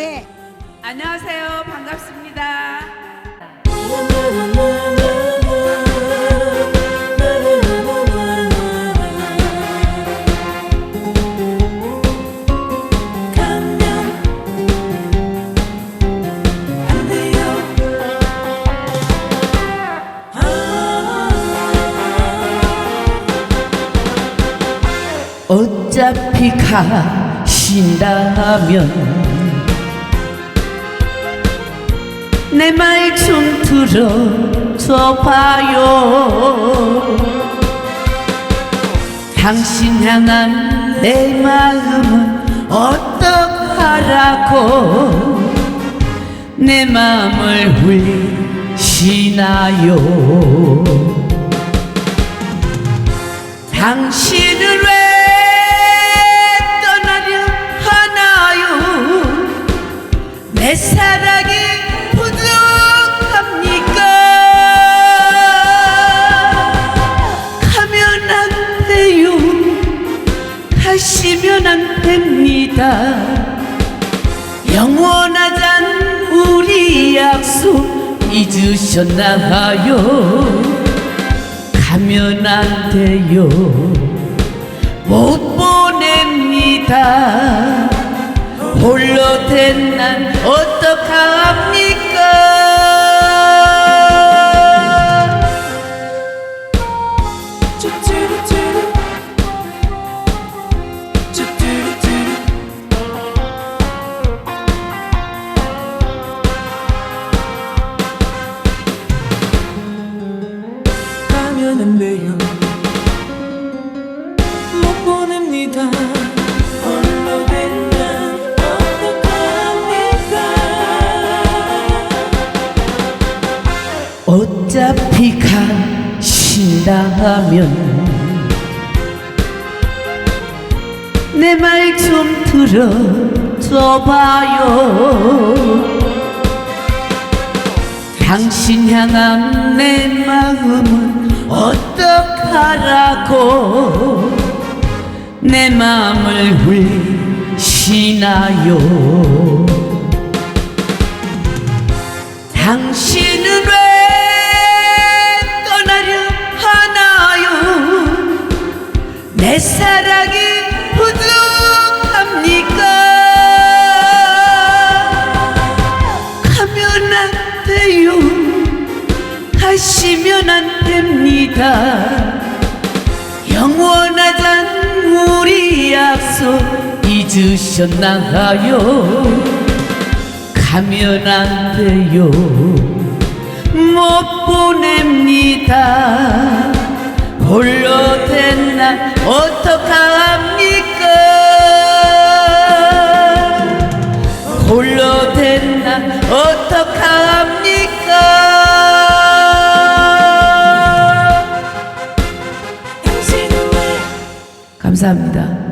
왜? 안녕하세요. 반갑습니다. 어차피 가신다면 내 말 좀 들어줘 봐요. 당신 향한 내 마음은 어떡하라고? 내 마음을 울리시나요? 당신 시면 안 됩니다. 영원하잔 우리 약속 잊으셨나요. 가면 안 돼요. 못 보냅니다. 홀로 된 난 어떡합니까? 가 돼요. 못 보냅니다. 홀로 된난 어떡합니까? 어차피 가신다면 내 말 좀 들어줘 봐요. 당신 향한 내 마음은 어떡하라고 내 마음을 울시나요? 당신은 왜 가시면 안 됩니다. 영원하잔 우리 약속 잊으셨나요? 가면 안 돼요. 못 보냅니다. 홀로 된난 어떡합니까? 홀로 된난 어떡합니까 감사합니다